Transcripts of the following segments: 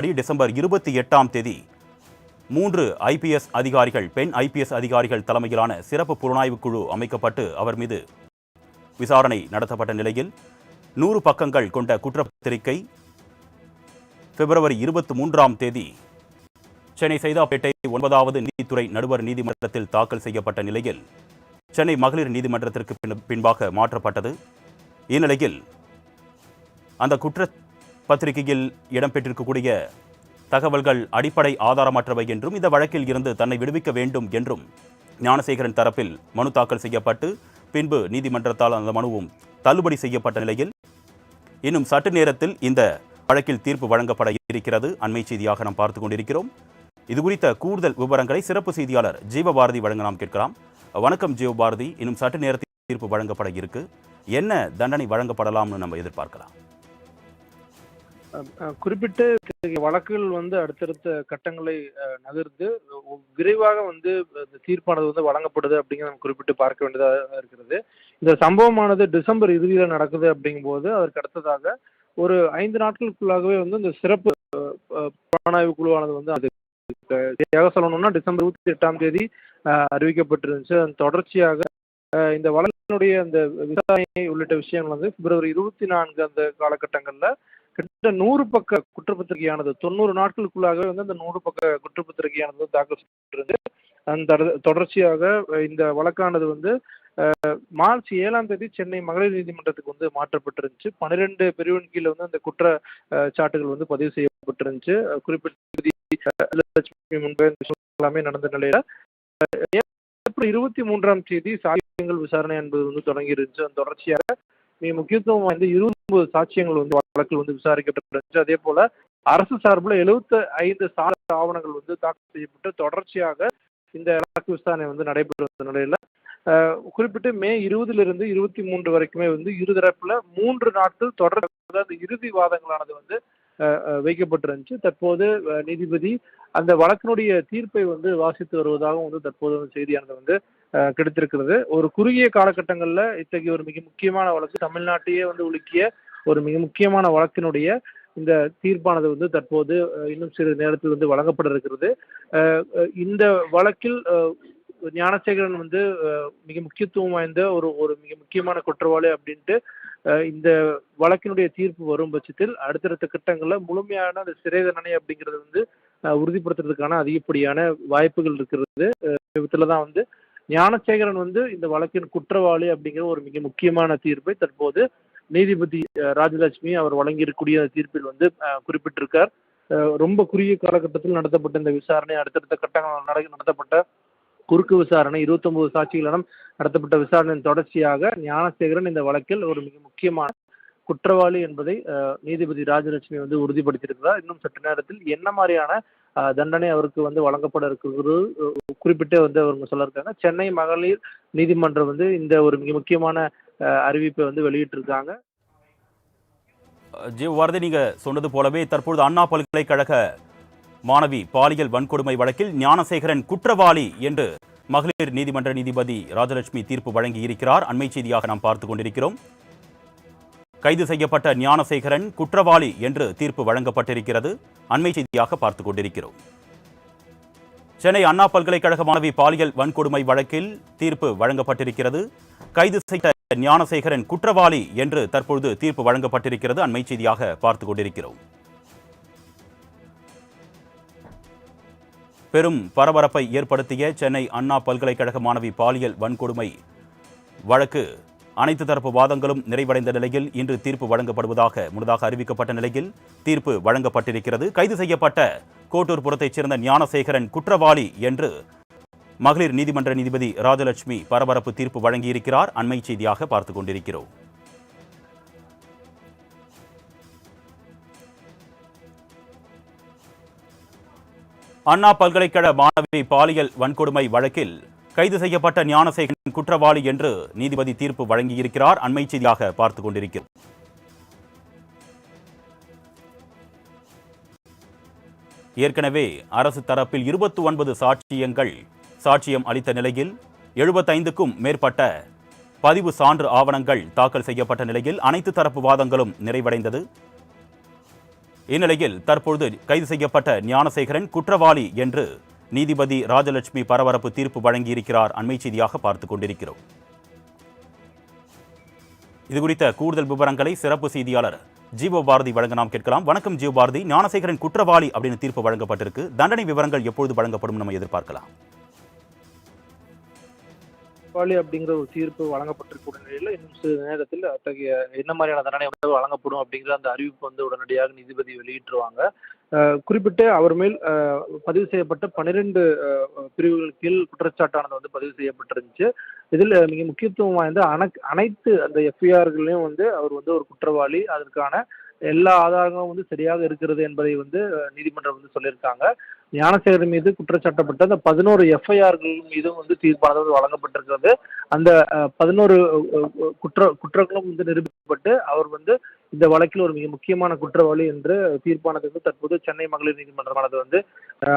அதன்படி டிசம்பர் இருபத்தி எட்டாம் தேதி மூன்று ஐபிஎஸ் அதிகாரிகள் பெண் ஐபிஎஸ் அதிகாரிகள் தலைமையிலான சிறப்பு புலனாய்வு குழு அமைக்கப்பட்டு அவர் மீது விசாரணை நடத்தப்பட்ட நிலையில் நூறு பக்கங்கள் கொண்ட குற்றப்பத்திரிகை பிப்ரவரி இருபத்தி மூன்றாம் தேதி சென்னை சைதாப்பேட்டை ஒன்பதாவது நீதித்துறை நடுவர் நீதிமன்றத்தில் தாக்கல் செய்யப்பட்ட நிலையில் சென்னை மகளிர் நீதிமன்றத்திற்கு பின்பாக மாற்றப்பட்டது. இந்நிலையில் அந்த குற்ற பத்திரிகையில் இடம்பெற்றிருக்கக்கூடிய தகவல்கள் அடிப்படை ஆதாரமற்றவை என்றும் இந்த வழக்கில் இருந்து தன்னை விடுவிக்க வேண்டும் என்றும் ஞானசேகரன் தரப்பில் மனு தாக்கல் செய்யப்பட்டு பின்பு நீதிமன்றத்தால் அந்த மனுவும் தள்ளுபடி செய்யப்பட்ட நிலையில் இன்னும் சற்று நேரத்தில் இந்த வழக்கில் தீர்ப்பு வழங்கப்பட இருக்கிறது. அண்மை செய்தியாக நாம் பார்த்து கொண்டிருக்கிறோம். இது குறித்த கூடுதல் விவரங்களை சிறப்பு செய்தியாளர் ஜீவபாரதி வழங்க நாம் கேட்கலாம். வணக்கம் ஜீவபாரதி. இன்னும் சற்று நேரத்தில் தீர்ப்பு வழங்கப்பட இருக்கு. என்ன தண்டனை வழங்கப்படலாம்னு நம்ம எதிர்பார்க்கலாம். குறிப்பிட்டு வழக்குகள் வந்து அடுத்தடுத்த கட்டங்களை நகர்ந்து விரைவாக வந்து இந்த தீர்ப்பானது வந்து வழங்கப்படுது அப்படிங்கிறத நம்ம குறிப்பிட்டு பார்க்க வேண்டியதாக இருக்கிறது. இந்த சம்பவமானது டிசம்பர் இறுதியில் நடக்குது அப்படிங்கும்போது அதற்கு அடுத்ததாக ஒரு ஐந்து நாட்களுக்குள்ளாகவே வந்து இந்த சிறப்பு புலனாய்வு குழுவானது வந்து அது சரியாக சொல்லணும்னா டிசம்பர் இருபத்தி எட்டாம் தேதி அறிவிக்கப்பட்டிருந்துச்சு. அதன் தொடர்ச்சியாக இந்த வழக்கினுடைய அந்த விசாரணை உள்ளிட்ட விஷயங்கள் வந்து பிப்ரவரி இருபத்தி நான்கு அந்த காலகட்டங்களில் கிட்டத்தட்ட நூறு பக்க குற்றப்பத்திரிகையானது தொண்ணூறு நாட்களுக்குள்ளாகவே வந்து அந்த நூறு பக்க குற்றப்பத்திரிகையானது தாக்கல் செய்யப்பட்டிருந்து அந்த தொடர்ச்சியாக இந்த வழக்கானது வந்து மார்ச் ஏழாம் தேதி சென்னை மகளிர் நீதிமன்றத்துக்கு வந்து மாற்றப்பட்டிருந்துச்சு. பன்னிரெண்டு பிரிவின் கீழே வந்து அந்த குற்ற சாட்டுகள் வந்து பதிவு செய்யப்பட்டிருந்துச்சு. குறிப்பிட்ட எல்லாமே நடந்த நிலையில ஏப்ரல் இருபத்தி மூன்றாம் தேதி சாட்சியங்கள் விசாரணை என்பது வந்து தொடங்கி இருந்துச்சு அந்த தொடர்ச்சியாக மிக முக்கியத்துவம் வாய்ந்த இருபது சாட்சியங்கள் வந்து வழக்கில் வந்து விசாரிக்கப்பட்டிருந்துச்சு. அதே போல அரசு சார்பில் எழுபத்தி ஐந்து சார ஆவணங்கள் வந்து தாக்கல் செய்யப்பட்டு தொடர்ச்சியாக இந்த வழக்கு விசாரணை வந்து நடைபெற்று நிலையில குறிப்பிட்டு மே இருபதிலிருந்து இருபத்தி மூன்று வரைக்குமே வந்து இருதரப்புல மூன்று நாட்கள் தொடர் அதாவது இறுதி வாதங்களானது வந்து வைக்கப்பட்டிருந்துச்சு. தற்போது நீதிபதி அந்த வழக்கினுடைய தீர்ப்பை வந்து வாசித்து வருவதாகவும் வந்து தற்போது செய்தியானது வந்து கிடைத்திருக்கிறது. ஒரு குறுகிய காலகட்டங்களில் இத்தகைய ஒரு மிக முக்கியமான வழக்கு தமிழ்நாட்டையே வந்து உலுக்கிய ஒரு மிக முக்கியமான வழக்கினுடைய இந்த தீர்ப்பானது வந்து தற்போது இன்னும் சிறு நேரத்தில் வந்து வழங்கப்பட இருக்கிறது இந்த வழக்கில் ஞானசேகரன் வந்து மிக முக்கியத்துவம் வாய்ந்த ஒரு ஒரு மிக முக்கியமான குற்றவாளி அப்படின்ட்டு இந்த வழக்கினுடைய தீர்ப்பு வரும் பட்சத்தில் அடுத்தடுத்த கட்டங்களில் முழுமையான அந்த சிறை தண்டனை அப்படிங்கிறது வந்து உறுதிப்படுத்துறதுக்கான அதிகப்படியான வாய்ப்புகள் இருக்கிறது. விதத்தில் தான் வந்து ஞானசேகரன் வந்து இந்த வழக்கின் குற்றவாளி அப்படிங்கிற ஒரு மிக முக்கியமான தீர்ப்பை தற்போது நீதிபதி ராஜலட்சுமி அவர் வழங்கியிருக்கக்கூடிய அந்த தீர்ப்பில் வந்து குறிப்பிட்டிருக்கார். ரொம்ப குறுகிய காலகட்டத்தில் நடத்தப்பட்ட இந்த விசாரணை அடுத்தடுத்த கட்டங்கள் நடத்தப்பட்ட குறுக்கு விசாரணை இருபத்தொன்பது சாட்சிகளிடம் நடத்தப்பட்ட விசாரணையின் தொடர்ச்சியாக ஞானசேகரன் இந்த வழக்கில் ஒரு மிக முக்கியமான குற்றவாளி என்பதை நீதிபதி ராஜலட்சுமி வந்து உறுதிப்படுத்தியிருக்கிறார். இன்னும் சற்று நேரத்தில் என்ன மாதிரியான தண்டனை அவருக்கு வந்து வழங்கப்பட இருக்கிறது. குறிப்பிட்டு வந்து அவங்க சொல்லியிருக்காங்க சென்னை மகளிர் நீதிமன்றம் வந்து இந்த ஒரு மிக முக்கியமான அறிவிப்பை வந்து வெளியிட்டிருக்காங்க. ஜீவபாரதி நீங்க சொன்னது போலவே தற்பொழுது அண்ணா பல்கலைக்கழக மாணவி பாலியல் வன்கொடுமை வழக்கில் ஞானசேகரன் குற்றவாளி என்று மகளிர் நீதிமன்ற நீதிபதி ராஜலட்சுமி தீர்ப்பு வழங்கி இருக்கிறார் அண்மை செய்தியாக நாம் பார்த்து கொண்டிருக்கிறோம். கைது செய்யப்பட்ட ஞானசேகரன் குற்றவாளி என்று தீர்ப்பு வழங்கப்பட்டிருக்கிறது. அண்மை செய்தியாக பார்த்து கொண்டிருக்கிறோம். சென்னை அண்ணா பல்கலைக்கழக மாணவி பாலியல் வன்கொடுமை வழக்கில் தீர்ப்பு வழங்கப்பட்டிருக்கிறது. கைது செய்த ஞானசேகரன் குற்றவாளி என்று தற்பொழுது தீர்ப்பு வழங்கப்பட்டிருக்கிறது. அண்மை செய்தியாக பார்த்து கொண்டிருக்கிறோம். பெரும் பரபரப்பை ஏற்படுத்திய சென்னை அண்ணா பல்கலைக்கழக மாணவி பாலியல் வன்கொடுமை வழக்கு அனைத்து தரப்பு வாதங்களும் நிறைவடைந்த நிலையில் இன்று தீர்ப்பு வழங்கப்படுவதாக முன்னதாக அறிவிக்கப்பட்ட நிலையில் தீர்ப்பு வழங்கப்பட்டிருக்கிறது. கைது செய்யப்பட்ட கோட்டூர்புரத்தைச் சேர்ந்த ஞானசேகரன் குற்றவாளி என்று மகளிர் நீதிமன்ற நீதிபதி ராஜலட்சுமி பரபரப்பு தீர்ப்பு வழங்கியிருக்கிறார். அண்மை செய்தியாக பார்த்துக் கொண்டிருக்கிறோம். அண்ணா பல்கலைக்கழக மாணவி பாலியல் வன்கொடுமை வழக்கில் கைது செய்யப்பட்ட ஞானசேகரன் குற்றவாளி என்று நீதிபதி தீர்ப்பு வழங்கியிருக்கிறார். அண்மை செய்தியாக பார்த்துக் கொண்டிருக்கிறோம். ஏற்கனவே அரசு தரப்பில் இருபத்தி ஒன்பது சாட்சியங்கள் சாட்சியம் அளித்த நிலையில் எழுபத்தைந்துக்கும் மேற்பட்ட பதிவு சான்று ஆவணங்கள் தாக்கல் செய்யப்பட்ட நிலையில் அனைத்து தரப்பு வாதங்களும் நிறைவடைந்தது. இந்நிலையில் தற்பொழுது கைது செய்யப்பட்ட ஞானசேகரன் குற்றவாளி என்று நீதிபதி ராஜலட்சுமி பரபரப்பு தீர்ப்பு வழங்கியிருக்கிறார் அண்மை செய்தியாக பார்த்துக் கொண்டிருக்கிறோம். இது குறித்த கூடுதல் விவரங்களை சிறப்பு செய்தியாளர் ஜீவோ பாரதி வழங்க நாம் கேட்கலாம். வணக்கம் ஜீவபாரதி பாரதி. ஞானசேகரன் குற்றவாளி அப்படின்னு தீர்ப்பு வழங்கப்பட்டிருக்கு. தண்டனை விவரங்கள் எப்பொழுது வழங்கப்படும் நம்ம எதிர்பார்க்கலாம். குற்றவாளி அப்படிங்கிற ஒரு தீர்ப்பு வழங்கப்பட்டிருக்க நிலையில் இன்னும் சில நேரத்தில் அத்தகைய என்ன மாதிரியான தண்டனை வந்து வழங்கப்படும் அப்படிங்கிற அந்த அறிவிப்பு வந்து உடனடியாக நீதிபதி வெளியிட்டுருவாங்க. குறிப்பிட்டு அவர் மேல் பதிவு செய்யப்பட்ட பன்னிரெண்டு பிரிவுகள் கீழ் குற்றச்சாட்டானது வந்து பதிவு செய்யப்பட்டிருந்துச்சு. இதில் மிக முக்கியத்துவம் வாய்ந்த அனைத்து அனைத்து அந்த எஃப்ஐஆர்களையும் வந்து அவர் வந்து ஒரு குற்றவாளி. அதற்கான எல்லா ஆதாரங்களும் வந்து சரியாக இருக்கிறது என்பதை வந்து நீதிமன்றம் வந்து சொல்லியிருக்காங்க. ஞானசேகர் மீது குற்றச்சாட்டப்பட்ட அந்த பதினோரு எஃப்ஐஆர்கள் மீதும் வந்து தீர்ப்பானது வந்து வழங்கப்பட்டிருக்கிறது. அந்த பதினோரு குற்ற குற்றங்களும் வந்து நிரூபிக்கப்பட்டு அவர் வந்து இந்த வழக்கில் ஒரு மிக முக்கியமான குற்றவாளி என்று தீர்ப்பானது வந்து தற்போது சென்னை மகளிர் நீதிமன்றமானது வந்து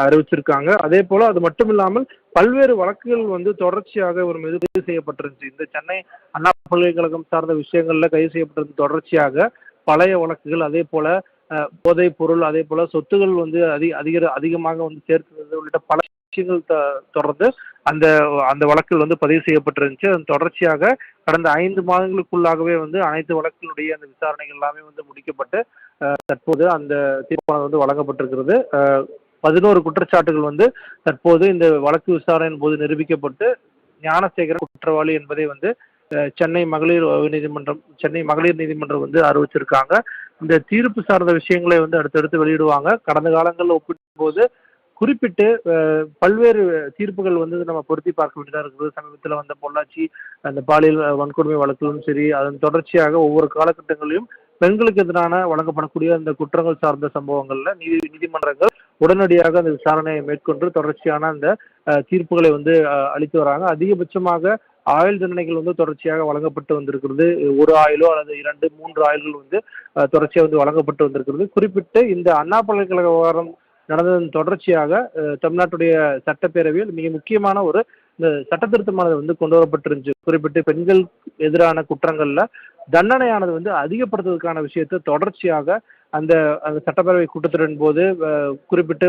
அறிவிச்சிருக்காங்க. அதே போல அது மட்டும் இல்லாமல் பல்வேறு வழக்குகள் வந்து தொடர்ச்சியாக ஒரு மீது கைது செய்யப்பட்டிருந்துச்சு. இந்த சென்னை அண்ணா பல்கலைக்கழகம் சார்ந்த விஷயங்கள்ல கைது செய்யப்பட்டிருந்த தொடர்ச்சியாக பழைய வழக்குகள் அதே போல போதைப் பொருள் அதே போல சொத்துகள் வந்து அதிக அதிக அதிகமாக வந்து சேர்க்கிறது உள்ளிட்ட பல விஷயங்கள் தொடர்ந்து அந்த அந்த வழக்கில் வந்து பதிவு செய்யப்பட்டிருந்துச்சு. அதன் தொடர்ச்சியாக கடந்த ஐந்து மாதங்களுக்குள்ளாகவே வந்து அனைத்து வழக்கினுடைய அந்த விசாரணைகள் எல்லாமே வந்து முடிக்கப்பட்டு தற்போது அந்த தீர்ப்பானது வந்து வழங்கப்பட்டிருக்கிறது. பதினோரு குற்றச்சாட்டுகள் வந்து தற்போது இந்த வழக்கு விசாரணையின் போது நிரூபிக்கப்பட்டு ஞானசேகரன் குற்றவாளி என்பதை வந்து சென்னை மகளிர் நீதிமன்றம் சென்னை மகளிர் நீதிமன்றம் வந்து அறிவிச்சிருக்காங்க. இந்த தீர்ப்பு சார்ந்த விஷயங்களை வந்து அடுத்தடுத்து வெளியிடுவாங்க. கடந்த காலங்களில் ஒப்பிடும் போது குறிப்பிட்டு பல்வேறு தீர்ப்புகள் வந்து நம்ம பொருத்தி பார்க்க வேண்டியதாக இருக்குது. சமீபத்தில் வந்த பொள்ளாச்சி அந்த பாலியல் வன்கொடுமை வழக்கிலும் சரி அதன் தொடர்ச்சியாக ஒவ்வொரு காலகட்டங்களிலும் பெண்களுக்கு எதிரான வழங்கப்படக்கூடிய அந்த குற்றங்கள் சார்ந்த சம்பவங்கள்ல நீதி நீதிமன்றங்கள் உடனடியாக அந்த விசாரணையை மேற்கொண்டு தொடர்ச்சியான அந்த தீர்ப்புகளை வந்து அளித்து வராங்க. அதிகபட்சமாக ஆயுள் தண்டனைகள் வந்து தொடர்ச்சியாக வழங்கப்பட்டு வந்திருக்கிறது. ஒரு ஆயுளோ அல்லது இரண்டு மூன்று ஆயுள்கள் வந்து தொடர்ச்சியாக வந்து வழங்கப்பட்டு வந்திருக்கிறது. குறிப்பிட்டு இந்த அண்ணா பல்கலைக்கழக விவகாரம் நடந்ததன் தொடர்ச்சியாக தமிழ்நாட்டுடைய சட்டப்பேரவையில் மிக முக்கியமான ஒரு இந்த சட்ட திருத்தமானது வந்து கொண்டு வரப்பட்டிருந்துச்சு. குறிப்பிட்டு பெண்கள் எதிரான குற்றங்கள்ல தண்டனையானது வந்து அதிகப்படுத்துவதற்கான விஷயத்தை தொடர்ச்சியாக அந்த அந்த சட்டப்பேரவை கூட்டத்தின் போது குறிப்பிட்டு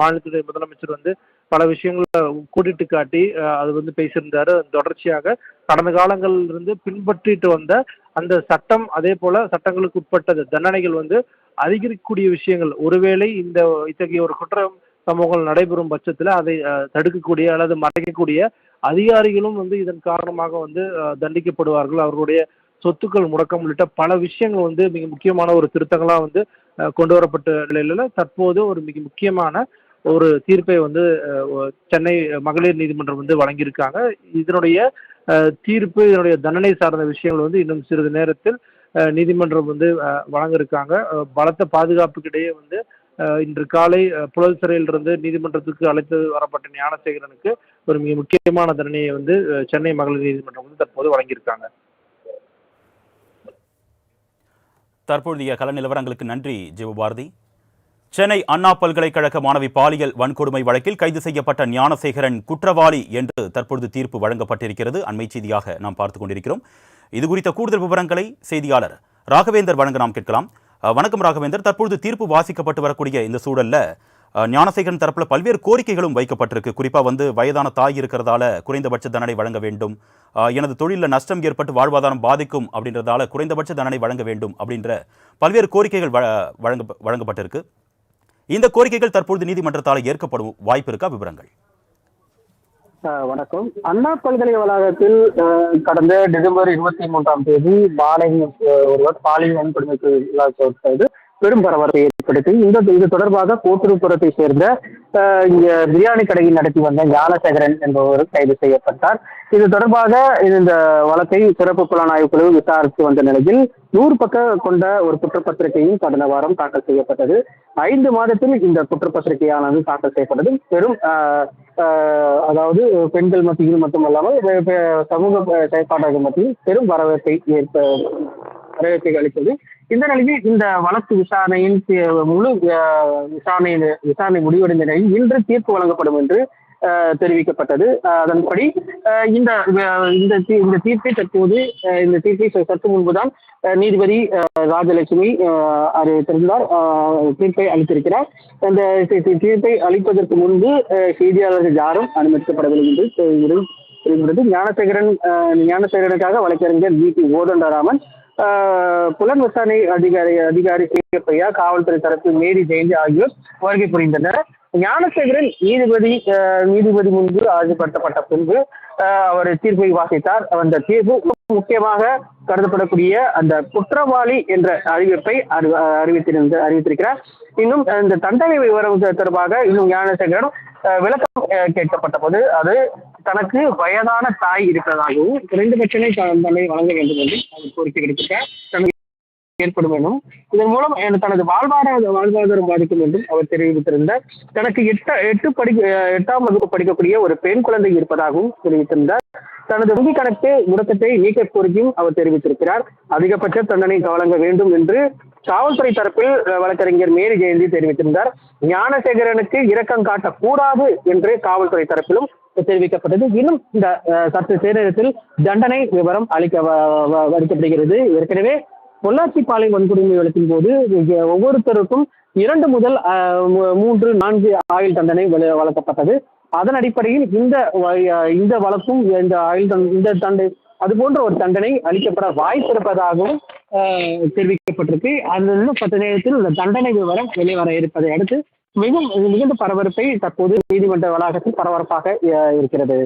மாநிலத்துடைய முதலமைச்சர் வந்து பல விஷயங்களை கூட்டிட்டு காட்டி அது வந்து பேசியிருந்தாரு. தொடர்ச்சியாக கடந்த காலங்களில் இருந்து பின்பற்றிட்டு வந்த அந்த சட்டம் அதே போல சட்டங்களுக்கு உட்பட்ட தண்டனைகள் வந்து அதிகரிக்கக்கூடிய விஷயங்கள். ஒருவேளை இந்த இத்தகைய ஒரு குற்றம் சம்பவங்கள் நடைபெறும் பட்சத்தில் அதை தடுக்கக்கூடிய அல்லது மறைக்கக்கூடிய அதிகாரிகளும் வந்து இதன் காரணமாக வந்து தண்டிக்கப்படுவார்கள். அவர்களுடைய சொத்துக்கள் முடக்கம் உள்ளிட்ட பல விஷயங்கள் வந்து மிக முக்கியமான ஒரு திருத்தங்களா வந்து கொண்டு வரப்பட்ட நிலையில தற்போது ஒரு மிக முக்கியமான ஒரு தீர்ப்பை வந்து சென்னை மகளிர் நீதிமன்றம் வந்து வழங்கியிருக்காங்க. இதனுடைய தீர்ப்பு இதனுடைய தண்டனை சார்ந்த விஷயங்கள் வந்து இன்னும் சிறிது நேரத்தில் நீதிமன்றம் வந்து வழங்க இருக்காங்க பலத்த பாதுகாப்புக்கிடையே வந்து இன்று காலை புலல் புழல் சிறையிலிருந்து நீதிமன்றத்துக்கு அழைத்து வரப்பட்ட ஞானசேகரனுக்கு ஒரு மிக முக்கியமான தண்டனையை வந்து சென்னை மகளிர் நீதிமன்றம் வந்து தற்போது வழங்கியிருக்காங்க. தற்போதைய கள நிலவரங்களுக்கு நன்றி ஜிவபாரதி சென்னை அண்ணா பல்கலைக்கழக மாணவி பாலியல் வன்கொடுமை வழக்கில் கைது செய்யப்பட்ட ஞானசேகரன் குற்றவாளி என்று தற்பொழுது தீர்ப்பு வழங்கப்பட்டிருக்கிறது. அண்மை செய்தியாக நாம் பார்த்துக் கொண்டிருக்கிறோம். இது குறித்த கூடுதல் விவரங்களை செய்தியாளர் ராகவேந்தர் வழங்க நாம் கேட்கலாம். வணக்கம் ராகவேந்தர். தற்பொழுது தீர்ப்பு வாசிக்கப்பட்டு வரக்கூடிய இந்த சூழல்ல ஞானசேகரன் தரப்புல பல்வேறு கோரிக்கைகளும் வைக்கப்பட்டிருக்கு. குறிப்பா வந்து வயதான தாய் இருக்கிறதால குறைந்தபட்ச தண்டனை வழங்க வேண்டும். எனது தொழிலில் நஷ்டம் ஏற்பட்டு வாழ்வாதாரம் பாதிக்கும் அப்படின்றதால குறைந்தபட்ச தண்டனை வழங்க வேண்டும் அப்படின்ற பல்வேறு கோரிக்கைகள் வ- வழங்க வழங்கப்பட்டிருக்கு. இந்த கோரிக்கைகள் தற்பொழுது நீதிமன்றத்தால் ஏற்கப்படும் வாய்ப்பு இருக்கா? விவரங்கள். ஆஹ் வணக்கம். அண்ணா பல்கலை வளாகத்தில் ஆஹ் கடந்த டிசம்பர் இருபத்தி மூன்றாம் தேதி மாலை ஒருவர் பாலியல் வன்கொடுமைக்கு உள்ளாக்கப்பட்டது பெரும் பரபரப்பை ஏற்படுத்தி இந்த இது தொடர்பாக கோட்டுருப்புறத்தை சேர்ந்த இங்க பிரியாணி கடையில் நடத்தி வந்த ஞானசேகரன் என்பவர் கைது செய்யப்பட்டார். இது தொடர்பாக இந்த வழக்கை சிறப்பு புலனாய்வு குழு விசாரித்து வந்த நிலையில் நூறு பக்க கொண்ட ஒரு குற்றப்பத்திரிகையும் கடந்த வாரம் தாக்கல் செய்யப்பட்டது. ஐந்து மாதத்தில் இந்த குற்றப்பத்திரிகையானது தாக்கல் செய்யப்பட்டது. பெரும் அதாவது பெண்கள் மத்தியில் மட்டுமல்லாமல் சமூக செயற்பாட்டாளர்கள் மத்தியில் பெரும் வரவேற்பை ஏற்ப வரவேற்பை அளித்தது. இந்த நிலையில் இந்த வழக்கு விசாரணையின் முழு விசாரணை விசாரணை முடிவடைந்த நிலையில் இன்று தீர்ப்பு வழங்கப்படும் என்று தெரிவிக்கப்பட்டது. அதன்படி இந்த இந்த தீ- இந்த தீர்ப்பை தற்போது இந்த தீர்ப்பை சற்று முன்புதான் நீதிபதி ராஜலட்சுமி அஹ், அறிவித்திருந்தார் தீர்ப்பை அளித்திருக்கிறார். அந்த தீர்ப்பை அளிப்பதற்கு முன்பு செய்தியாளர்கள் யாரும் அனுமதிக்கப்படவில்லை என்று தெரிகிறது தெரிகிறது. ஞானசேகரன் ஞானசேகரனுக்காக வழக்கறிஞர் வி பி கோதண்டராமன் புலன் விசாரணை அதிகாரி அதிகாரி சேகப்பையா காவல்துறை தரப்பு மேரி ஜெயந்தி ஆகியோர் வருகை புரிந்தனர். ஞானசேகரன் நீதிபதி நீதிபதி முன்பு ஆஜர்படுத்தப்பட்ட பின்பு அவர் தீர்ப்பை வாசித்தார். அந்த தீர்ப்பு முக்கியமாக கருதப்படக்கூடிய அந்த குற்றவாளி என்ற அறிவிப்பை அறி- அறிவித்திருந்த அறிவித்திருக்கிறார். இன்னும் இந்த தண்டனை விவரம் தொடர்பாக இன்னும் ஞானசேகரன் விளக்கம் கேட்கப்பட்ட போது அது தனக்கு வயதான தாய் இருப்பதாகவும் குறைந்தபட்சமே தன்னை வழங்க வேண்டும் என்றும் அவர் கோரிக்கை விடுத்திருக்கார். ஏற்படும் என்றும் இதன் மூலம் என- தனது வாழ்வாதார வாழ்வாதாரம் பாதிக்கும் என்றும் அவர் தெரிவித்திருந்தார். தனக்கு எட்ட எட்டு படி எட்டாம் வகுப்பு படிக்கக்கூடிய ஒரு பெண் குழந்தை இருப்பதாகவும் தெரிவித்திருந்தார். தனது வங்கி கணக்கு முடக்கத்தை நீக்க கோரிக்கையும் அவர் தெரிவித்திருக்கிறார். அதிகபட்ச தண்டனை வழங்க வேண்டும் என்று காவல்துறை தரப்பில் வழக்கறிஞர் மேரி ஜெயந்தி தெரிவித்திருந்தார். ஞானசேகரனுக்கு இரக்கம் காட்டக்கூடாது என்று காவல்துறை தரப்பிலும் தெரிவிக்கப்பட்டது. இன்னும் இந்த சற்று சேரத்தில் தண்டனை விவரம் அளிக்க வ- வ- அளிக்கப்படுகிறது. ஏற்கனவே பொள்ளாச்சி பாலை வன்கொடுமை வழக்கின் போது ஒவ்வொருத்தருக்கும் இரண்டு முதல் மூன்று நான்கு ஆயுள் தண்டனை வழங்கப்பட்டது. அதன் அடிப்படையில் இந்த இந்த வழக்கும் இந்த ஆயுள் இந்த தண்டை அது போன்ற ஒரு தண்டனை அளிக்கப்பட வாய்ப்பு இருப்பதாகவும் தெரிவிக்கப்பட்டிருக்கு. அது இன்னும் பத்து நேரத்தில் இந்த தண்டனை விவரம் வெளிவர இருப்பதை அடுத்து மிகவும் மிகுந்த பரபரப்பை தற்போது நீதிமன்ற வளாகத்தில் பரபரப்பாக இருக்கிறது.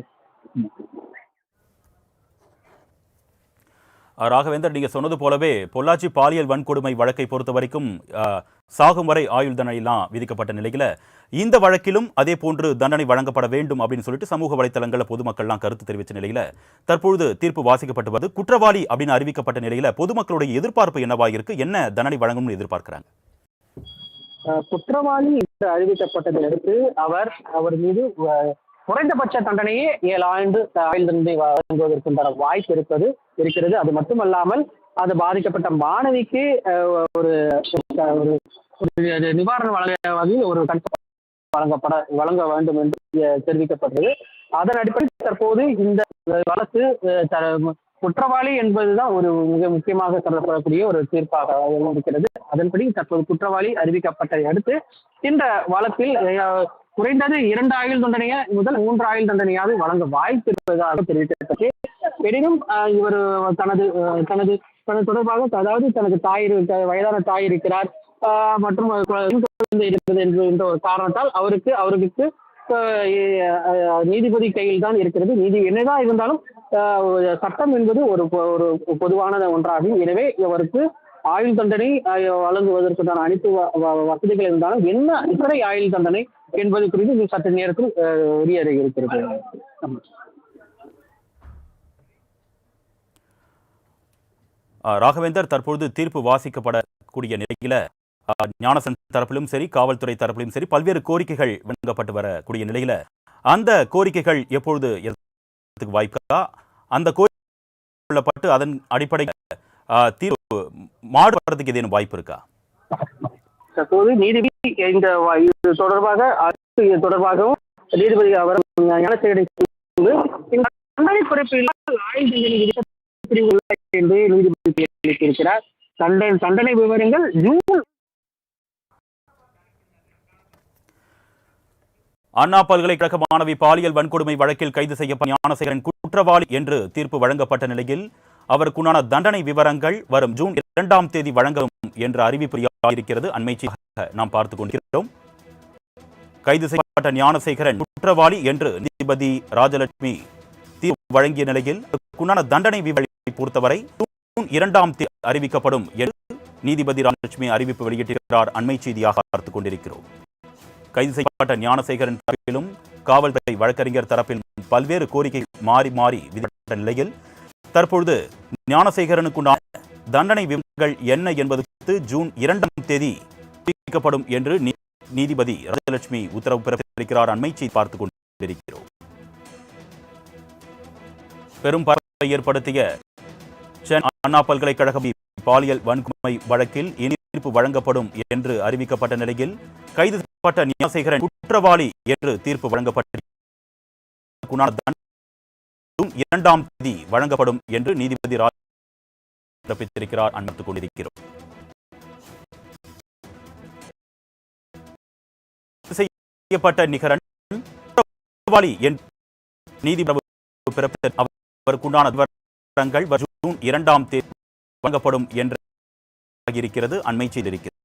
ராகவேந்தர் நீங்க சொன்னது போலவே பொள்ளாச்சி பாலியல் வன்கொடுமை வழக்கை பொறுத்த வரைக்கும் சாகும் வரை ஆயுள் தண்டனைலாம் விதிக்கப்பட்ட நிலையில் இந்த வழக்கிலும் அதே போன்று தண்டனை வழங்கப்பட வேண்டும் அப்படின்னு சொல்லிட்டு சமூக வலைத்தளங்களில் பொதுமக்கள்லாம் கருத்து தெரிவித்த நிலையில தற்பொழுது தீர்ப்பு வாசிக்கப்பட்டு வருது. குற்றவாளி அப்படின்னு அறிவிக்கப்பட்ட நிலையில பொதுமக்களுடைய எதிர்பார்ப்பு என்னவாக இருக்கு என்ன தண்டனை வழங்கும்னு எதிர்பார்க்கிறாங்க? குற்றவாளி என்று அறிவிக்கப்பட்டதை அடுத்து அவர் அவர் மீது குறைந்தபட்ச தண்டனையே ஏழு ஆண்டு ஆயுள் தண்டனை வழங்குவதற்குண்டான வாய்ப்பு இருப்பது இருக்கிறது. அது மட்டுமல்லாமல் அது பாதிக்கப்பட்ட மாணவிக்கு ஒரு ஒரு ஒரு நிவாரணம் வழங்க வகையில் ஒரு கண் வழங்கப்பட வழங்க வேண்டும் என்று தெரிவிக்கப்பட்டது. அதன் அடிப்படையில் தற்போது இந்த வழக்கு த- குற்றவாளி என்பதுதான் ஒரு மிக முக்கியமாக கருதப்படக்கூடிய ஒரு தீர்ப்பாக இருக்கிறது. அதன்படி தற்போது குற்றவாளி அறிவிக்கப்பட்டதை அடுத்து இந்த வழக்கில் குறைந்தது இரண்டு ஆயுள் தண்டனையை முதல் மூன்று ஆயுள் தண்டனையாவது வழங்க வாய்ப்பு இருப்பதாக தெரிவிக்கப்பட்டது எனினும் இவர் தனது தனது தனது தொடர்பாக அதாவது தனது தாய் வயதான தாய் இருக்கிறார். மற்றும் குழந்தை இருக்கிறது என்ற ஒரு காரணத்தால் அவருக்கு அவருக்கு நீதிபதி கையில் தான் இருக்கிறது. நீதி என்னதான் இருந்தாலும் சட்டம் என்பது ஒரு பொ- ஒரு பொதுவான ஒன்றாகும். எனவே இவருக்கு ஆயுள் தண்டனை வழங்குவதற்குண்டான அனைத்து வசதிகள் இருந்தாலும் என்ன எத்தனை ஆயுள் தண்டனை என்பது குறித்து இன்னும் சற்று நேரத்தில் அஹ், இருக்கிறது ராகவேந்தர் தற்பொழுது தீர்ப்பு வாசிக்கப்படக்கூடிய நிலையில ஞானசன் தரப்பிலும் சரி காவல்துறை தரப்பிலும் சரி பல்வேறு கோரிக்கைகள் வழங்கப்பட்டு வரக்கூடிய நிலையில அந்த கோரிக்கைகள் எப்பொழுது வாய்ப்பா அந்த கோரிக்கை அதன் அடிப்படையில் தீர்வு தீர்ப்பு மாறுபடுறதுக்கு ஏதேனும் வாய்ப்பு இருக்கா? தற்போது நீதிபதி இந்த இது தொடர்பாக இது தொடர்பாகவும் நீதிபதி அவர் ஞானசேகரை இந்த தண்டனை குறைப்பு இல்லாமல் ஆயுள் தண்டனை விதிக்க பிரிவு உள்ளது என்று நீதிபதி தெரிவித்திருக்கிறார். தண்டனை தண்டனை விவரங்கள் ஜூன் அண்ணா பல்கலைக்கழக மாணவி பாலியல் வன்கொடுமை வழக்கில் கைது செய்யப்பட்ட ஞானசேகரன் குற்றவாளி என்று தீர்ப்பு வழங்கப்பட்ட நிலையில் அவருக்குண்டான தண்டனை விவரங்கள் வரும் ஜூன் இரண்டாம் தேதி வழங்கும் என்ற அறிவிப்பு இருக்கிறது நாம் பார்த்துக் கொண்டிருக்கிறோம். கைது செய்யப்பட்ட ஞானசேகரன் குற்றவாளி என்று நீதிபதி ராஜலட்சுமி தீர்ப்பு வழங்கிய நிலையில் தண்டனை விவரங்களை பொறுத்தவரை ஜூன் இரண்டாம் தேதி அறிவிக்கப்படும் என்று நீதிபதி ராஜலட்சுமி அறிவிப்பு வெளியிட்டிருக்கிறார். அண்மை செய்தியாக பார்த்துக் கொண்டிருக்கிறோம். கைது செய்யப்பட்ட ஞானசேகரன் தரப்பிலும் காவல்துறை வழக்கறிஞர் தரப்பிலும் பல்வேறு கோரிக்கை மாறி மாறி விதிக்கப்பட்ட நிலையில் தற்பொழுது ஞானசேகரனுக்குண்டான தண்டனை விவரங்கள் என்ன என்பது குறித்து ஜூன் இரண்டாம் தேதி அறிவிக்கப்படும் என்று நீதிபதி ராஜலட்சுமி உத்தரவு பிறப்பித்திருக்கிறார். அண்மை செய்தி பார்த்துக் கொண்டிருக்கிறோம். பெரும் பரப்பை ஏற்படுத்திய சென்னை அண்ணா பல்கலைக்கழகம் பாலியல் வன்கொடுமை வழக்கில் இனி தீர்ப்பு வழங்கப்படும் என்று அறிவிக்கப்பட்ட நிலையில் கைது செய்யப்பட்ட ஞானசேகரன் குற்றவாளி என்று தீர்ப்பு வழங்கப்பட்டிருக்கிறது. இரண்டாம் தேதி வழங்கப்படும் என்று நீதிபதி ராஜ் பிறப்பித்திருக்கிறார் அன்பத்துக் கொண்டிருக்கிறோம். செய்யப்பட்ட நிகரன் குற்றவாளி என்று நீதிபதி பிறப்பித்த அவருக்குண்டான விவரங்கள் ஜூன் இரண்டாம் தேதி வழங்கப்படும் என்று இருக்கிறது அண்மை செய்திருக்கிறது